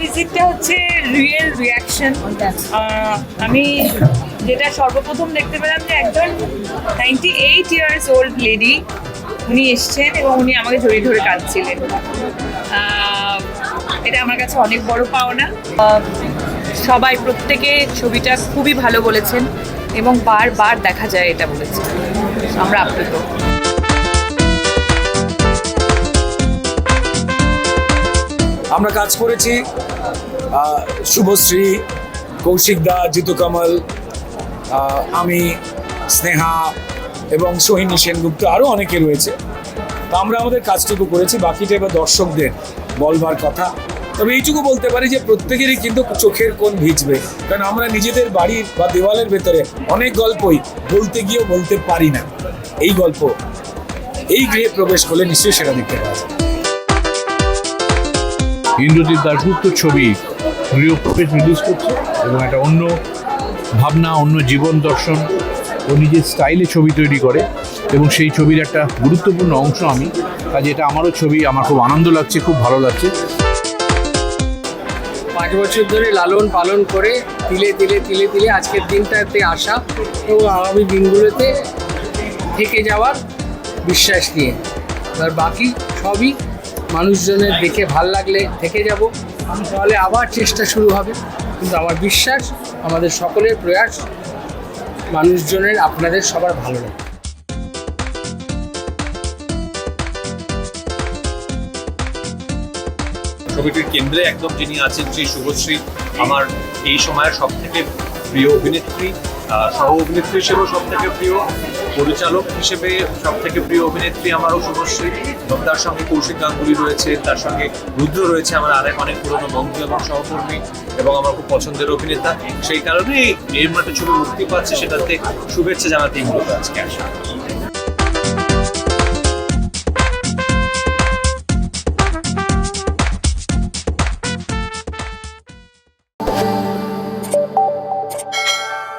ভিজিটটা হচ্ছে real reaction আমি যেটা সর্বপ্রথম দেখতে পেলাম যে একজন ninety eight years old lady উনি এসছেন এবং উনি আমাকে জড়িয়ে ধরে কাঁদছিলেন। এটা আমার কাছে অনেক বড় পাওনা। সবাই প্রত্যেকে ছবিটা খুবই ভালো বলেছেন এবং বারবার দেখা যায় এটা বলেছেন। আমরা আপ্লুত। আমরা কাজ করেছি। শুভশ্রী, কৌশিক দা, জিতু কমল আমি, স্নেহা এবং সোহিনী সেনগুপ্ত আরও অনেকে রয়েছে। তো আমরা আমাদের কাজটুকু করেছি, বাকিটা এবার দর্শকদের বলবার কথা। তবে এইটুকু বলতে পারি যে প্রত্যেকেরই কিন্তু চোখের কোন ভিজবে। কারণ আমরা নিজেদের বাড়ির বা দেওয়ালের ভেতরে অনেক গল্পই বলতে গিয়েও বলতে পারি না। এই গল্প এই গৃহে প্রবেশ করলে নিশ্চয়ই সেটা দেখতে পাওয়া যাবে। ইন্দ্রজিৎ দাশগুপ্ত ছবি গৃহ প্রবেশ রিলিজ করছে এবং একটা অন্য ভাবনা, অন্য জীবন দর্শন। ও নিজের স্টাইলে ছবি তৈরি করে এবং সেই ছবির একটা গুরুত্বপূর্ণ অংশ আমি। কাজে এটা আমারও ছবি, আমার খুব আনন্দ লাগছে, খুব ভালো লাগছে। পাঁচ বছর ধরে লালন পালন করে তিলে তিলে তিলে তিলে আজকের দিনটাতে আসা এবং আগামী দিনগুলোতে থেকে যাওয়ার বিশ্বাস নিয়ে। আর বাকি সবই মানুষজনের দেখে ভালো লাগলে থেকে যাব। তাহলে আবার চেষ্টা শুরু হবে। কিন্তু আমার বিশ্বাস, আমাদের সকলের প্রয়াস, মানুষজনের, আপনাদের সবার ভালো লাগে ছবিটির কেন্দ্রে একদম যিনি আছেন, শ্রী শুভশ্রী, আমার এই সময়ের সব থেকে প্রিয় অভিনেত্রী সহ অভিনেত্রী হিসেবেও সব থেকে প্রিয়, পরিচালক হিসেবে সব থেকে প্রিয় অভিনেত্রী আমারও শুভশ্রী, এবং তার সঙ্গে কৌশিক গাঙ্গুলি রয়েছে, তার সঙ্গে রুদ্র রয়েছে, আমার আরেক অনেক পুরনো বন্ধু এবং সহকর্মী, এবং আমার খুব পছন্দের অভিনেতা। সেই কারণেই এর মধ্যে ছবি মুক্তি পাচ্ছে, সেটাতে শুভেচ্ছা জানাতেই মূলত আজকে আসা।